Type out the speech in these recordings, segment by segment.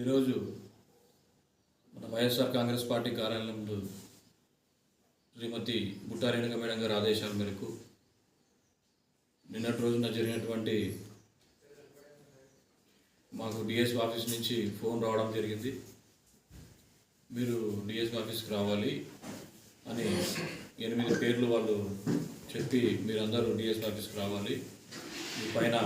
ఈరోజు మన వైఎస్ఆర్ కాంగ్రెస్ పార్టీ కార్యాలయం ముందు శ్రీమతి బుట్టారేణుక మేడం గారి ఆదేశాల మేరకు నిన్నటి రోజున జరిగినటువంటి మాకు డిఎస్పీ ఆఫీస్ నుంచి ఫోన్ రావడం జరిగింది. మీరు డిఎస్పీ ఆఫీస్కి రావాలి అని ఎనిమిది పేర్లు వాళ్ళు చెప్పి మీరందరూ డిఎస్పీ ఆఫీస్కి రావాలి. మీ పైన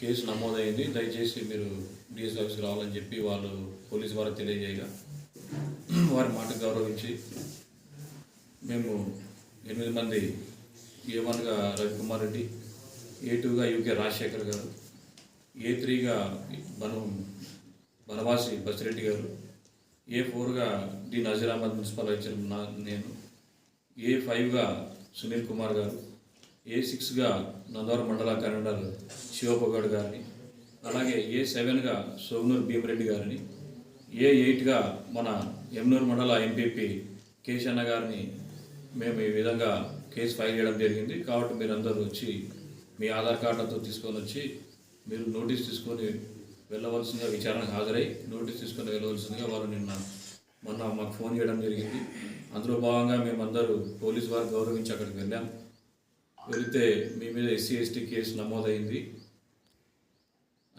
కేసు నమోదైంది. దయచేసి మీరు డిఎస్ ఆఫీస్కి రావాలని చెప్పి వాళ్ళు పోలీసు వారికి తెలియజేయగా వారి మాట గౌరవించి మేము ఎనిమిది మంది ఏ వన్గా రవికుమార్ రెడ్డి ఏ టూగా యూకే రాజశేఖర్ గారు ఏ త్రీగా బను బనవాసి బసిరెడ్డి గారు ఏ ఫోర్గా డి నజీర్ అహ్మద్ మున్సిపల్ నా నేను ఏ ఫైవ్గా సునీల్ కుమార్ గారు ఏ సిక్స్గా నందవరం మండల కన్వీనర్ శివపగౌడ్ గారిని అలాగే ఏ సెవెన్గా సోమనూరు భీమరెడ్డి గారిని ఏ ఎయిట్గా మన ఎమ్నూరు మండల ఎంపీపీ కేశన్న గారిని మేము ఈ విధంగా కేసు ఫైల్ చేయడం జరిగింది. కాబట్టి మీరందరూ వచ్చి మీ ఆధార్ కార్డులతో తీసుకొని వచ్చి మీరు నోటీస్ తీసుకొని వెళ్ళవలసిందిగా విచారణకు హాజరై నోటీస్ తీసుకొని వెళ్ళవలసిందిగా వాళ్ళు నిన్న మొన్న మాకు ఫోన్ చేయడం జరిగింది. అందులో భాగంగా మేమందరూ పోలీస్ వారు గౌరవించి అక్కడికి వెళ్ళాం. వెళితే మీ మీద ఎస్సీ ఎస్టీ కేసు నమోదైంది.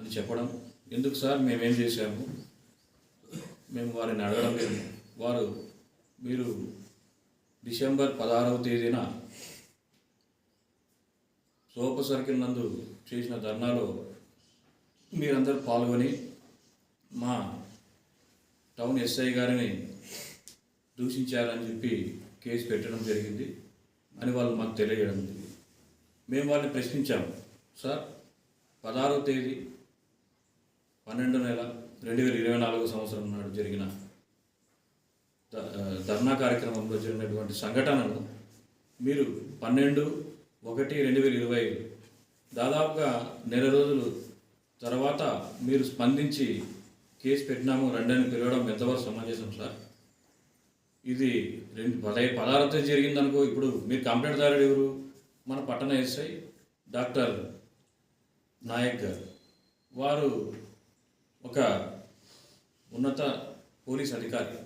అని చెప్పడం. ఎందుకు సార్? మేమేం చేశాము? మేము వారిని అడగడం లేదు. వారు మీరు డిసెంబర్ పదహారవ తేదీన సోప సర్కిల్ నందు చేసిన ధర్నాలో మీరందరూ పాల్గొని మా టౌన్ ఎస్ఐ గారిని దూషించారని చెప్పి కేసు పెట్టడం జరిగింది. అని వాళ్ళు మాకు తెలియజేయడం జరిగింది. మేము వాళ్ళని ప్రశ్నించాము. సార్ పదహారవ తేదీ పన్నెండు నెల రెండు వేల ఇరవై నాలుగు సంవత్సరం నాడు జరిగిన ధర్నా కార్యక్రమంలో జరిగినటువంటి సంఘటనను మీరు పన్నెండు ఒకటి రెండు వేల ఇరవై దాదాపుగా నెల రోజులు తర్వాత మీరు స్పందించి కేసు పెట్టినాము రెండని పిలవడం ఎంతవరకు సమంజసం సార్? ఇది రెండు పదహై పదహారు తేదీ జరిగిందనుకో ఇప్పుడు మీరు కంప్లైంట్ దారుడు ఎవరు? మన పట్టణ ఎస్ఐ డాక్టర్ నాయక్ గారు. వారు ఒక ఉన్నత పోలీస్ అధికారి.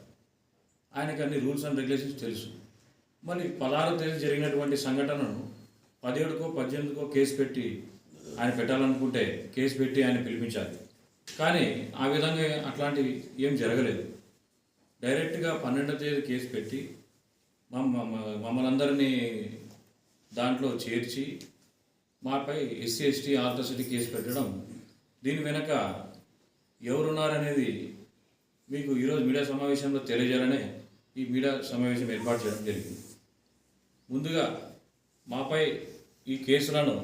ఆయనకి అన్ని రూల్స్ అండ్ రెగ్యులేషన్స్ తెలుసు. మళ్ళీ పదహారు తేదీ జరిగినటువంటి సంఘటనను పదిహేడుకో పద్దెనిమిదికో కేసు పెట్టి ఆయన పెట్టాలనుకుంటే కేసు పెట్టి ఆయన పిలిపించాలి. కానీ ఆ విధంగా అట్లాంటివి ఏం జరగలేదు. డైరెక్ట్గా పన్నెండో తేదీ కేసు పెట్టి మమ్మ మమ్మల్ని అందరినీ దాంట్లో చేర్చి మాపై ఎస్సీ ఎస్టీ ఆర్థసిటీ కేసు పెట్టడం దీని వెనక ఎవరున్నారనేది మీకు ఈరోజు మీడియా సమావేశంలో తెలియజేయాలనే ఈ మీడియా సమావేశం ఏర్పాటు చేయడం జరిగింది. ముందుగా మాపై ఈ కేసులను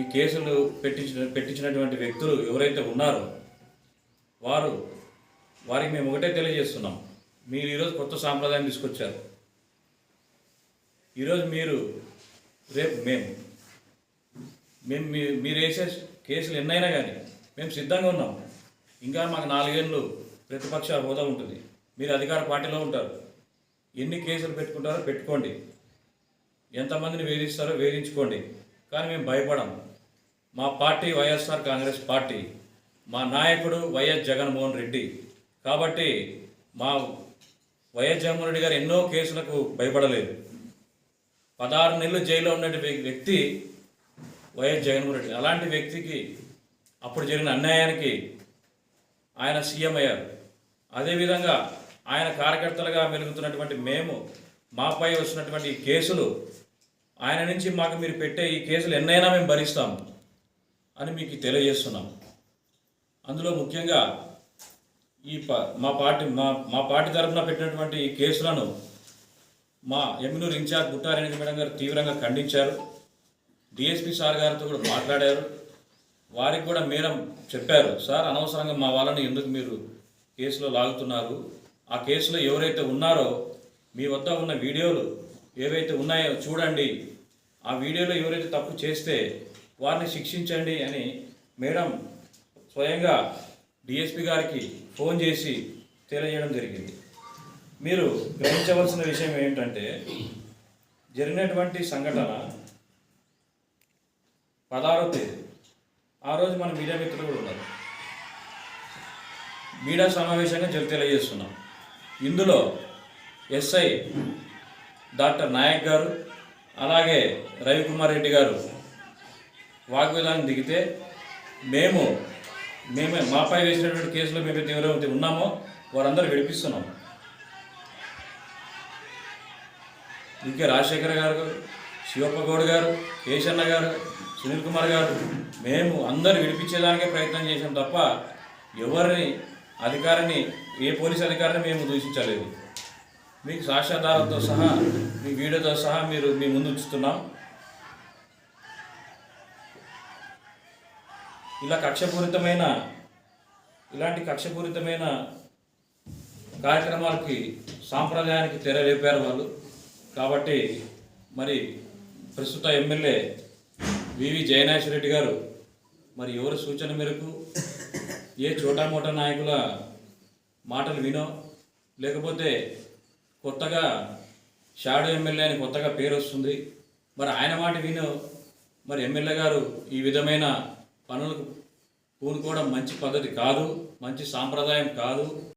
ఈ కేసులు పెట్టించిన పెట్టించినటువంటి వ్యక్తులు ఎవరైతే ఉన్నారో వారు వారికి మేము ఒకటే తెలియజేస్తున్నాం. మీరు ఈరోజు కొత్త సాంప్రదాయం తీసుకొచ్చారు. ఈరోజు మీరు రేపు మేము మేము మీ మీరు వేసే కేసులు ఎన్నైనా కానీ మేము సిద్ధంగా ఉన్నాం. ఇంకా మాకు నాలుగేళ్ళు ప్రతిపక్ష హోదా ఉంటుంది. మీరు అధికార పార్టీలో ఉంటారు. ఎన్ని కేసులు పెట్టుకుంటారో పెట్టుకోండి. ఎంతమందిని వేధిస్తారో వేధించుకోండి. కానీ మేము భయపడం. మా పార్టీ వైఎస్ఆర్ కాంగ్రెస్ పార్టీ మా నాయకుడు వైఎస్ జగన్మోహన్ రెడ్డి. కాబట్టి మా వైఎస్ జగన్మోహన్ రెడ్డి గారు ఎన్నో కేసులకు భయపడలేదు. పదహారు నెలలు జైల్లో ఉన్న వ్యక్తి వైఎస్ జగన్మోహన్ రెడ్డి. అలాంటి వ్యక్తికి అప్పుడు జరిగిన అన్యాయానికి ఆయన సీఎం అయ్యారు. అదేవిధంగా ఆయన కార్యకర్తలుగా మెలుగుతున్నటువంటి మేము మాపై వస్తున్నటువంటి ఈ కేసులు ఆయన నుంచి మాకు మీరు పెట్టే ఈ కేసులు ఎన్నైనా మేము భరిస్తాం అని మీకు తెలియజేస్తున్నాం. అందులో ముఖ్యంగా ఈ ప మా పార్టీ మా మా పార్టీ తరఫున పెట్టినటువంటి ఈ కేసులను మా ఎమ్మినూరు ఇన్ఛార్జ్ గుట్టారెడ్డి మేడం గారు తీవ్రంగా ఖండించారు. డిఎస్పి సార్ గారితో కూడా మాట్లాడారు. వారికి కూడా మేడం చెప్పారు సార్ అనవసరంగా మా వాళ్ళని ఎందుకు మీరు కేసులో లాగుతున్నారు? ఆ కేసులో ఎవరైతే ఉన్నారో మీ వద్ద ఉన్న వీడియోలు ఏవైతే ఉన్నాయో చూడండి. ఆ వీడియోలో ఎవరైతే తప్పు చేస్తే వారిని శిక్షించండి అని మేడం స్వయంగా డిఎస్పి గారికి ఫోన్ చేసి తెలియజేయడం జరిగింది. మీరు గ్రహించవలసిన విషయం ఏంటంటే జరిగినటువంటి సంఘటన పదహారో తేదీ. ఆ రోజు మన మీడియా మిత్రులు కూడా ఉన్నారు. మీడియా సమావేశంగా జరి తెలియజేస్తున్నాం. ఇందులో ఎస్ఐ డాక్టర్ నాయక్ గారు అలాగే రవికుమార్ రెడ్డి గారు వాగ్విధానం దిగితే మేము మేమే మాపై వేసినటువంటి కేసులో మేము తీవ్రమైతే ఉన్నామో వారందరూ విడిపిస్తున్నాం. ఇంకే రాజశేఖర్ గారు శివప్ప గౌడ్ గారు కేశన్న గారు సునీల్ కుమార్ గారు మేము అందరు విడిపించేదానికే ప్రయత్నం చేసాం తప్ప ఎవరిని అధికారిని ఏ పోలీస్ అధికారిని మేము దూషించలేదు. మీకు సాక్ష్యాధారంతో సహా మీ వీడియోతో సహా మీరు మీ ముందు ఉంచుతున్నాం. ఇలా కక్షపూరితమైన ఇలాంటి కక్షపూరితమైన కార్యక్రమాలకి సాంప్రదాయానికి తెరలేపారు వాళ్ళు. కాబట్టి మరి ప్రస్తుత ఎమ్మెల్యే వివి జయనాథ్ రెడ్డి గారు మరి ఎవరి సూచన మేరకు ఏ చోటామోటా నాయకుల మాటలు వినో లేకపోతే కొత్తగా షాడో ఎమ్మెల్యే అని కొత్తగా పేరు వస్తుంది. మరి ఆయన మాట విను మరి ఎమ్మెల్యే గారు ఈ విధమైన పనులకు పూనుకోవడం మంచి పద్ధతి కాదు మంచి సాంప్రదాయం కాదు.